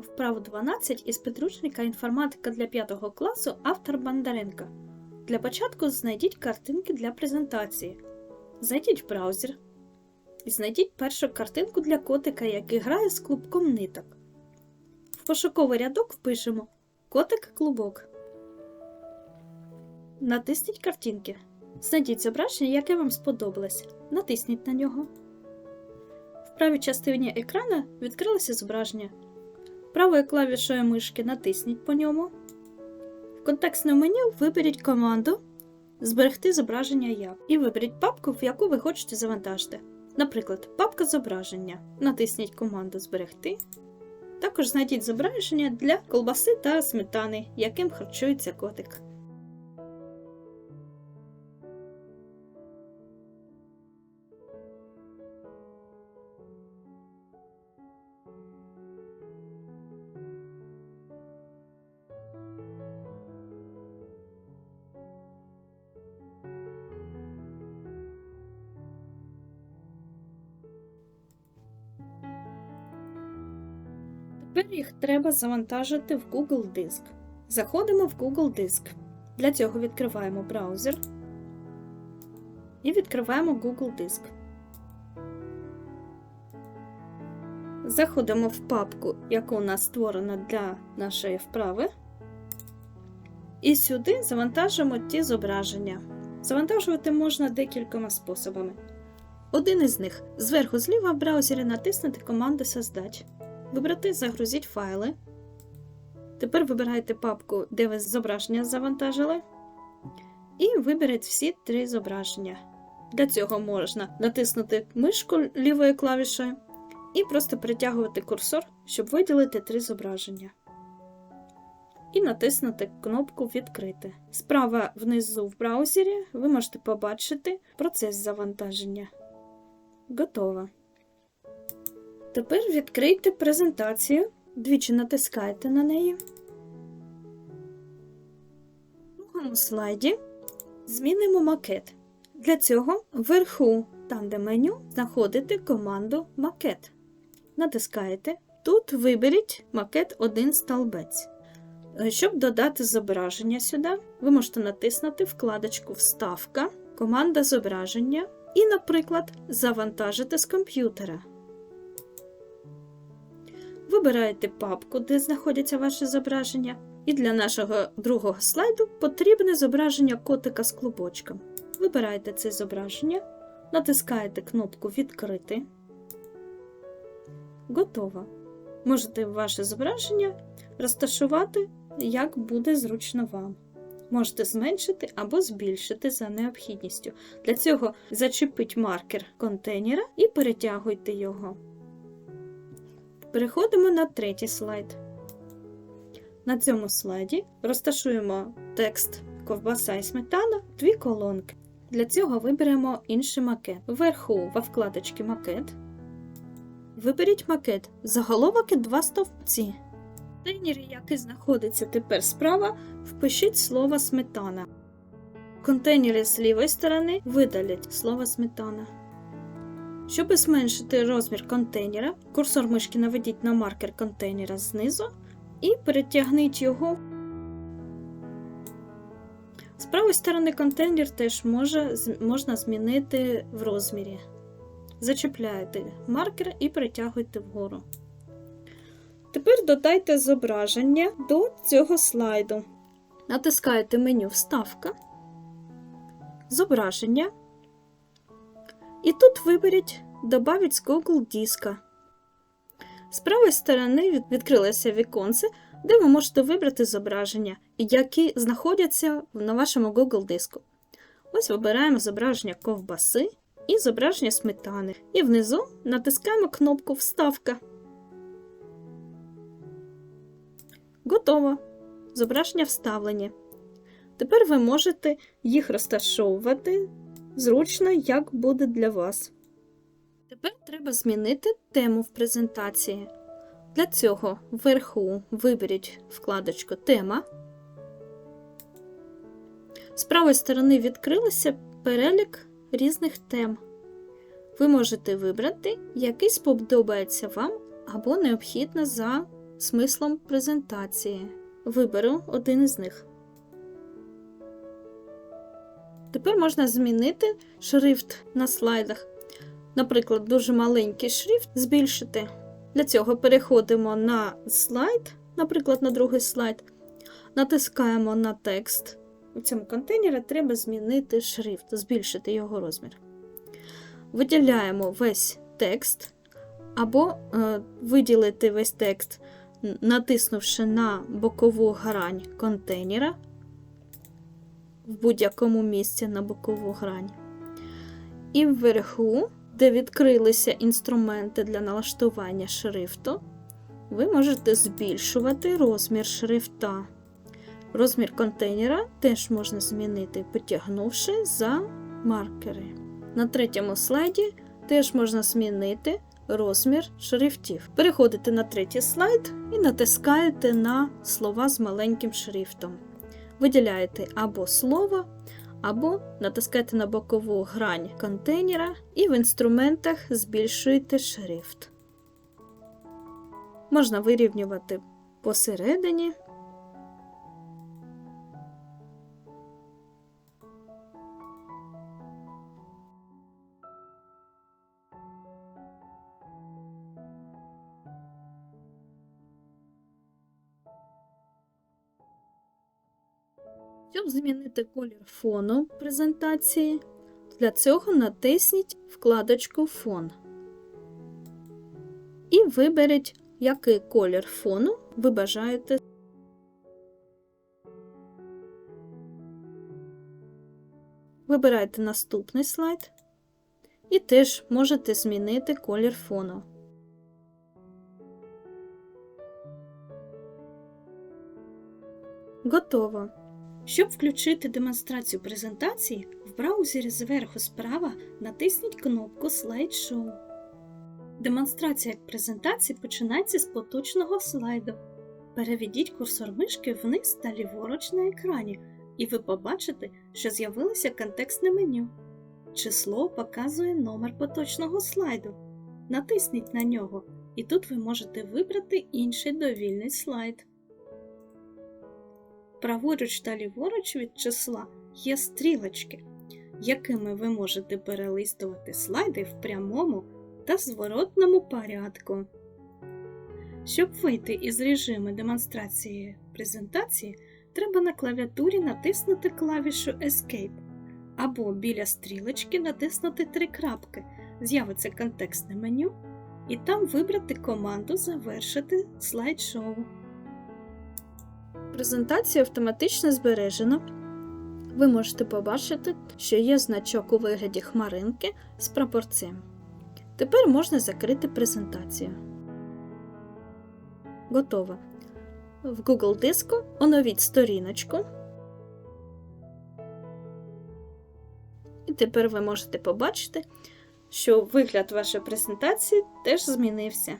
Виконуємо вправу 12 із підручника інформатика для 5 класу автор Бондаренко. Для початку знайдіть картинки для презентації. Зайдіть в браузер і знайдіть першу картинку для котика, який грає з клубком ниток. В пошуковий рядок впишемо котик-клубок. Натисніть картинки. Знайдіть зображення, яке вам сподобалось. Натисніть на нього. В правій частині екрану відкрилося зображення. Правою клавішою мишки натисніть по ньому. В контекстному меню виберіть команду Зберегти зображення як і виберіть папку, в яку ви хочете завантажити. Наприклад, папка зображення. Натисніть команду Зберегти. Також знайдіть зображення для колбаси та сметани, яким харчується котик. Тепер їх треба завантажити в Google Диск. Заходимо в Google Диск. Для цього відкриваємо браузер і відкриваємо Google Диск. Заходимо в папку, яка у нас створена для нашої вправи. І сюди завантажимо ті зображення. Завантажувати можна декількома способами. Один із них зверху зліва в браузері натиснути команду Создать. Вибрати Загрузіть файли. Тепер вибирайте папку, де ви зображення завантажили. І виберіть всі три зображення. Для цього можна натиснути мишку лівою клавішою і просто притягувати курсор, щоб виділити три зображення. І натиснути кнопку Відкрити. Справа внизу в браузері ви можете побачити процес завантаження. Готово. Тепер відкрийте презентацію, двічі натискайте на неї. В другому слайді змінимо макет. Для цього вверху, там де меню, знаходите команду Макет. Натискаєте. Тут виберіть макет один столбець. Е, Щоб додати зображення сюди, ви можете натиснути вкладочку Вставка, команда зображення і, наприклад, завантажити з комп'ютера. Вибираєте папку, де знаходяться ваші зображення, і для нашого другого слайду потрібне зображення котика з клубочком. Вибираєте це зображення, натискаєте кнопку Відкрити. Готово. Можете ваше зображення розташувати, як буде зручно вам. Можете зменшити або збільшити за необхідністю. Для цього зачепіть маркер контейнера і перетягуйте його. Переходимо на третій слайд. На цьому слайді розташуємо текст ковбаса і сметана дві колонки. Для цього виберемо інший макет. Вверху во вкладочці макет. Виберіть макет. Заголовок і два стовпці. В контейнері, який знаходиться тепер справа, впишіть слово сметана. В контейнері з лівої сторони видаліть слово сметана. Щоб зменшити розмір контейнера, курсор мишки наведіть на маркер контейнера знизу і перетягніть його. З правої сторони контейнер теж може, можна змінити в розмірі. Зачіпляєте маркер і перетягуйте вгору. Тепер додайте зображення до цього слайду. Натискаєте меню Вставка, Зображення. І тут виберіть Добавить з Google диска. З правої сторони відкрилося віконце, де ви можете вибрати зображення, які знаходяться на вашому Google диску. Ось вибираємо зображення ковбаси і зображення сметани. І внизу натискаємо кнопку Вставка. Готово. Зображення вставлені. Тепер ви можете їх розташовувати зручно, як буде для вас. Тепер треба змінити тему в презентації. Для цього вверху виберіть вкладочку Тема. З правої сторони відкрилося перелік різних тем. Ви можете вибрати, який сподобається вам або необхідно за смислом презентації. Виберу один із них. Тепер можна змінити шрифт на слайдах. Наприклад, дуже маленький шрифт збільшити. Для цього переходимо на слайд, наприклад, на другий слайд, натискаємо на текст. У цьому контейнері треба змінити шрифт, збільшити його розмір. Виділяємо весь текст, або е, виділити весь текст, натиснувши на бокову грань контейнера в будь-якому місці на бокову грань. І вверху, де відкрилися інструменти для налаштування шрифту, ви можете збільшувати розмір шрифта. Розмір контейнера теж можна змінити, потягнувши за маркери. На третьому слайді теж можна змінити розмір шрифтів. Переходите на третій слайд і натискаєте на слова з маленьким шрифтом. Виділяєте або слово, або натискаєте на бокову грань контейнера і в інструментах збільшуєте шрифт. Можна вирівнювати посередині. Щоб змінити колір фону презентації, для цього натисніть вкладочку Фон. І виберіть, який колір фону ви бажаєте. Вибирайте наступний слайд і теж можете змінити колір фону. Готово. Щоб включити демонстрацію презентації, в браузері зверху справа натисніть кнопку Slideshow. Демонстрація презентації починається з поточного слайду. Переведіть курсор мишки вниз та ліворуч на екрані, і ви побачите, що з'явилося контекстне меню. Число показує номер поточного слайду. Натисніть на нього, і тут ви можете вибрати інший довільний слайд. Праворуч та ліворуч від числа є стрілочки, якими ви можете перелистувати слайди в прямому та зворотному порядку. Щоб вийти із режиму демонстрації презентації, треба на клавіатурі натиснути клавішу Escape або біля стрілочки натиснути три крапки, з'явиться контекстне меню, і там вибрати команду Завершити слайд-шоу. Презентація автоматично збережена. Ви можете побачити, що є значок у вигляді хмаринки з прапорцем. Тепер можна закрити презентацію. Готово. В Google диску оновіть сторіночку. І тепер ви можете побачити, що вигляд вашої презентації теж змінився.